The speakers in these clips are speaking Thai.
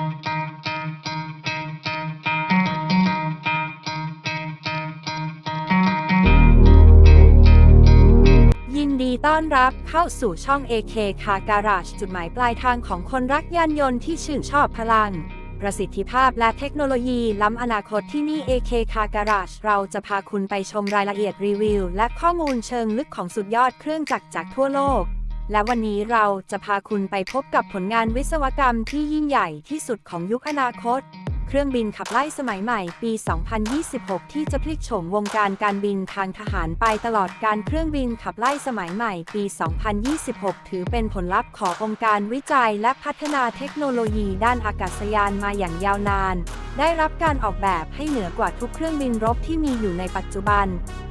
ยินดีต้อนรับเข้าสู่ช่อง AK Car Garage จุดหมายปลายทางของคนรักยานยนต์ที่ชื่นชอบพลัง ประสิทธิภาพและเทคโนโลยีล้ำอนาคตที่นี่ AK Car Garage เราจะพาคุณไปชมรายละเอียดรีวิว และข้อมูลเชิงลึกของสุดยอดเครื่องจักรจากทั่วโลก และวันนี้เราจะพาคุณไปพบกับผลงานวิศวกรรมที่ยิ่งใหญ่ที่สุดของยุคอนาคต เครื่องบินขับไล่สมัยใหม่ปี 2026 ที่จะพลิกโฉมวงการการบินทางทหารไปตลอดการเครื่องบินขับไล่สมัยใหม่ปี 2026 ถือเป็นผลลัพธ์ขององค์การวิจัยและพัฒนาเทคโนโลยีด้านอากาศยานมาอย่างยาวนาน ได้รับการออกแบบให้เหนือกว่าทุกเครื่องบินรบที่มีอยู่ในปัจจุบัน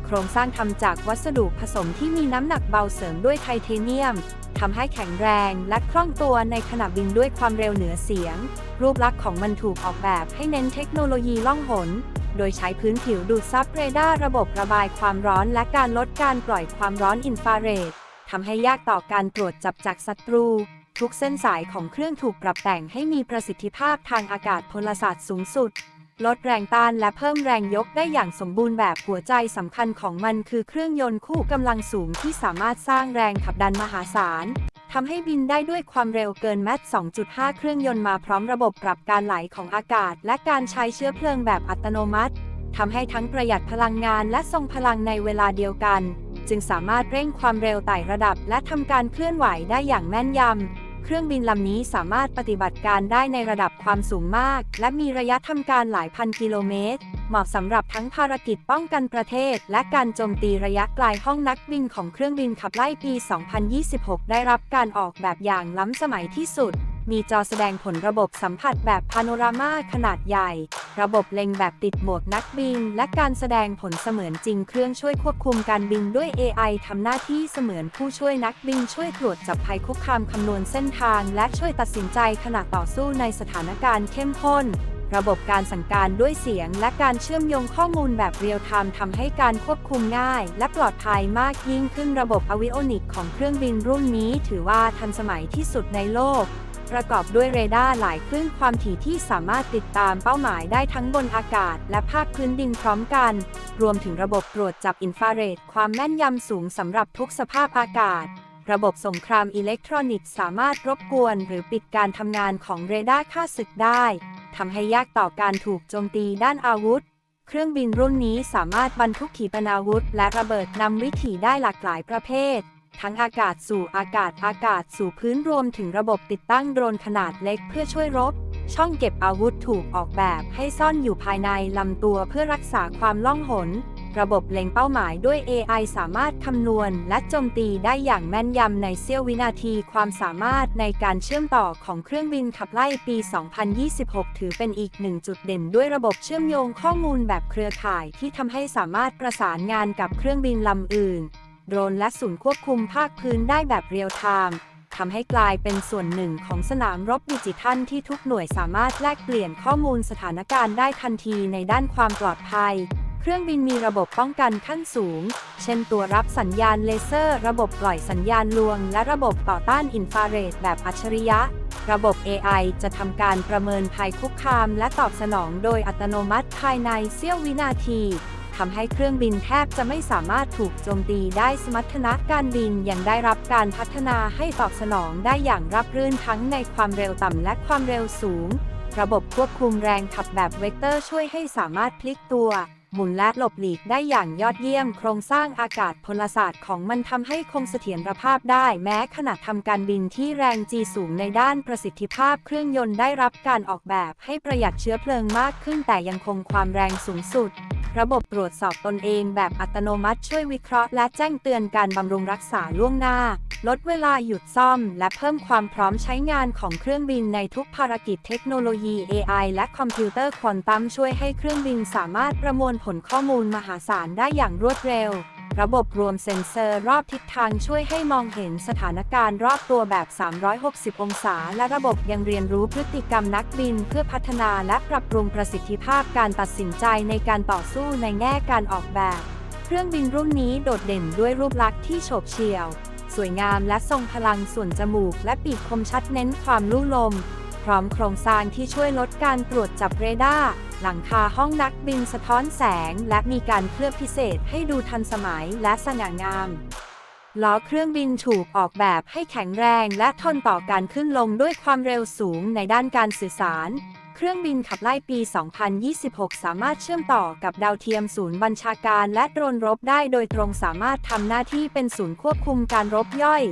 ครงสร้างทำจากวัสดุผสมที่มีน้ำหนักเบาเสริมด้วยไทเทเนียมทำให้แข็งแรงและคล่องตัวในขณะบินด้วยความเร็วเหนือเสียง รูปลักษณ์ของมันถูกออกแบบให้เน้นเทคโนโลยีล่องหน โดยใช้พื้นผิวดูดซับเรดาร์ระบบระบายความร้อนและการลดการปล่อยความร้อนอินฟราเรดทำให้ยากต่อการตรวจจับจากศัตรู ทุกเส้นสายของเครื่องถูกปรับแต่งให้มีประสิทธิภาพทางอากาศพลศาสตร์สูงสุด ลดแรงต้านและเพิ่มแรงยกได้อย่างสมบูรณ์แบบหัวใจสำคัญของมันคือเครื่องยนต์คู่กำลังสูงที่สามารถสร้างแรงขับดันมหาศาลทำให้บินได้ด้วยความเร็วเกินแมตช์2.5 เครื่องยนต์มาพร้อมระบบปรับการไหลของอากาศ และการใช้เชื้อเพลิงแบบอัตโนมัติทำให้ทั้งประหยัดพลังงานและทรงพลังในเวลาเดียวกัน จึงสามารถเร่งความเร็วไต่ระดับ และทำการเคลื่อนไหวได้อย่างแม่นยำ เครื่องบินลำนี้สามารถปฏิบัติการได้ในระดับความสูงมาก และมีระยะทำการหลายพันกิโลเมตร เหมาะสำหรับทั้งภารกิจป้องกันประเทศ และการโจมตีระยะไกลห้องนักบินของเครื่องบินขับไล่ปี 2026 ได้รับการออกแบบอย่างล้ำสมัยที่สุด มีจอแสดงผลระบบสัมผัสแบบพาโนรามาขนาดใหญ่ ระบบเล็งแบบติดหมวกนักบิน และการแสดงผลเสมือนจริงเครื่องช่วยควบคุมการบินด้วย AI ทำหน้าที่เสมือนผู้ช่วยนักบินช่วยตรวจจับภัยคุกคามคำนวณเส้นทาง และช่วยตัดสินใจขณะต่อสู้ในสถานการณ์เข้มข้นระบบการสั่งการด้วยเสียงและการเชื่อมโยงข้อมูลแบบเรียลไทม์ทำให้การควบคุมง่าย และปลอดภัยมากยิ่งขึ้นระบบอวิโอนิกของเครื่องบินรุ่นนี้ ถือว่าทันสมัยที่สุดในโลก ประกอบด้วยเรดาร์หลายคลื่นความถี่ที่สามารถติดตามเป้าหมายได้ทั้งบนอากาศ และภาคพื้นดินพร้อมกัน รวมถึงระบบตรวจจับอินฟราเรดความแม่นยำสูงสำหรับทุกสภาพอากาศ ระบบสงครามอิเล็กทรอนิกส์สามารถรบกวน หรือปิดการทำงานของเรดาร์ค่าศึกได้ทำให้ยากต่อการถูกโจมตีด้านอาวุธ เครื่องบินรุ่นนี้สามารถบรรทุกขีปนาวุธ และระเบิดนำวิถีได้หลากหลายประเภท ทั้งอากาศสู่อากาศอากาศสู่พื้นรวมถึงระบบติดตั้งโดรนขนาดเล็กเพื่อช่วยรบ ช่องเก็บอาวุธถูกออกแบบให้ซ่อนอยู่ภายในลำตัวเพื่อรักษาความล่องหน ระบบเล็งเป้าหมายด้วย AI สามารถคำนวณและโจมตีได้อย่างแม่นยำในเสี้ยววินาทีความสามารถในการเชื่อมต่อของเครื่องบินขับไล่ปี 2026 ถือเป็นอีกหนึ่งจุดเด่นด้วยระบบเชื่อมโยงข้อมูลแบบเครือข่ายที่ทำให้สามารถประสานงานกับเครื่องบินลำอื่น โดรนและศูนย์ควบคุมภาคพื้นได้แบบเรียลไทม์ทำให้กลายเป็นส่วนหนึ่งของสนามรบดิจิทัลที่ทุกหน่วยสามารถแลกเปลี่ยนข้อมูลสถานการณ์ได้ทันทีในด้านความปลอดภัย เครื่องบินมีระบบป้องกันขั้นสูง เช่นตัวรับสัญญาณเลเซอร์ ระบบปล่อยสัญญาณลวง และระบบต่อต้านอินฟราเรดแบบอัจฉริยะ ระบบ AI จะทำการประเมินภัยคุกคาม และตอบสนองโดยอัตโนมัติภายในเสี้ยววินาที ทำให้เครื่องบินแทบจะไม่สามารถถูกโจมตีได้สมรรถนะการบินยังได้รับการพัฒนาให้ตอบสนองได้อย่างรับรื่นทั้งในความเร็วต่ำและความเร็วสูง ระบบควบคุมแรงขับแบบเวกเตอร์ช่วยให้สามารถพลิกตัว หมุนและหลบหลีกได้อย่างยอดเยี่ยม โครงสร้างอากาศพลศาสตร์ของมันทำให้คงเสถียรภาพได้แม้ขณะทำการบินที่แรงจีสูงในด้านประสิทธิภาพเครื่องยนต์ได้รับการออกแบบให้ประหยัดเชื้อเพลิงมากขึ้นแต่ยังคงความแรงสูงสุด ระบบตรวจสอบตนเองแบบอัตโนมัติช่วยวิเคราะห์และแจ้งเตือนการบำรุงรักษาล่วงหน้า ลดเวลาหยุดซ่อม และเพิ่มความพร้อมใช้งานของเครื่องบินในทุกภารกิจเทคโนโลยี AI และคอมพิวเตอร์ควอนตัมช่วยให้เครื่องบินสามารถประมวลผลข้อมูลมหาศาลได้อย่างรวดเร็ว ระบบรวมเซ็นเซอร์รอบทิศทางช่วยให้มองเห็นสถานการณ์รอบตัวแบบ 360 องศา และระบบยังเรียนรู้พฤติกรรมนักบิน เพื่อพัฒนาและปรับปรุงประสิทธิภาพการตัดสินใจในการต่อสู้ในแง่การออกแบบ เครื่องบินรุ่นนี้โดดเด่นด้วยรูปลักษณ์ที่โฉบเฉี่ยว สวยงามและทรงพลังส่วนจมูก และปีกคมชัดเน้นความลู่ลม พร้อมโครงสร้างที่ช่วยลดการตรวจจับเรดาร์ หลังคาห้องนักบินสะท้อนแสง และมีการเคลือบพิเศษให้ดูทันสมัยและสง่างามล้อเครื่องบินถูกออกแบบให้แข็งแรงและทนต่อการขึ้นลงด้วยความเร็วสูงในด้านการสื่อสาร เครื่องบินขับไล่ปี 2026 สามารถเชื่อมต่อกับดาวเทียมศูนย์บัญชาการและโดรนรบได้โดยตรงสามารถทำหน้าที่เป็นศูนย์ควบคุมการรบย่อย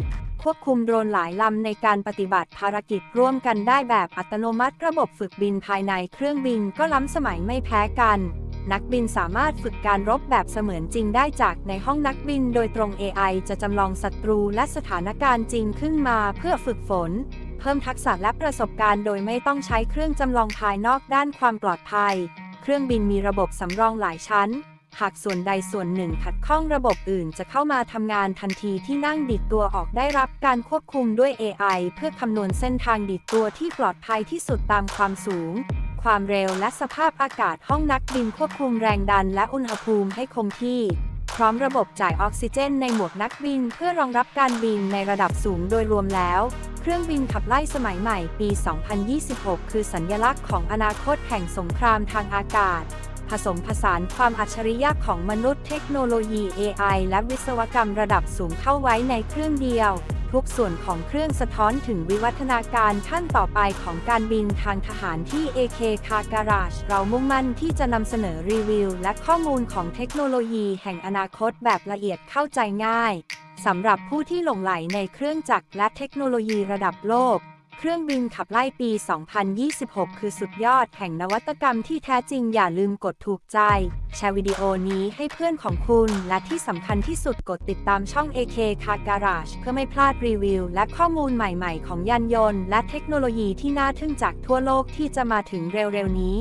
ควบคุมโดรนหลายลำในการปฏิบัติภารกิจร่วมกันได้แบบอัตโนมัติระบบฝึกบินภายในเครื่องบินก็ล้ำสมัยไม่แพ้กัน นักบินสามารถฝึกการรบแบบเสมือนจริงได้จากในห้องนักบินโดยตรง AI จะจำลองศัตรูและสถานการณ์จริงขึ้นมาเพื่อฝึกฝน เพิ่มทักษะและประสบการณ์โดยไม่ต้องใช้เครื่องจำลองภายนอกด้านความปลอดภัย เครื่องบินมีระบบสำรองหลายชั้น หากส่วนใดส่วนหนึ่งขัดข้องระบบอื่นจะเข้ามาทำงานทันทีที่นั่งดิดตัวออกได้รับการควบคุมด้วย AI เพื่อคำนวณเส้นทางดิดตัวที่ปลอดภัยที่สุดตามความสูง ความเร็วและสภาพอากาศห้องนักบินควบคุมแรงดันและอุณหภูมิให้คงที่ พร้อมระบบจ่ายออกซิเจนในหมวกนักบินเพื่อรองรับการบินในระดับสูงโดยรวมแล้วเครื่องบินขับไล่สมัยใหม่ปี 2026 คือสัญลักษณ์ของอนาคตแห่งสงครามทางอากาศ ผสมผสานความอัจฉริยะของมนุษย์เทคโนโลยี AI และวิศวกรรมระดับสูงเข้าไว้ในเครื่องเดียว ทุกส่วนของเครื่องสะท้อนถึงวิวัฒนาการขั้นต่อไปของการบินทางทหารที่ AK Car Garage เรามุ่งมั่นที่จะนำเสนอรีวิว และข้อมูลของเทคโนโลยีแห่งอนาคตแบบละเอียดเข้าใจง่ายสำหรับผู้ที่หลงไหลในเครื่องจักรและเทคโนโลยีระดับโลก เครื่องบินขับไล่ปี 2026 คือสุดยอดแห่งนวัตกรรมที่แท้จริงอย่าลืมกดถูกใจ แชร์วิดีโอนี้ให้เพื่อนของคุณ และที่สำคัญที่สุดกดติดตามช่อง AK Car Garage เพื่อไม่พลาดรีวิว และข้อมูลใหม่ๆ ของยานยนต์ และเทคโนโลยีที่น่าทึ่งจากทั่วโลกที่จะมาถึงเร็วๆนี้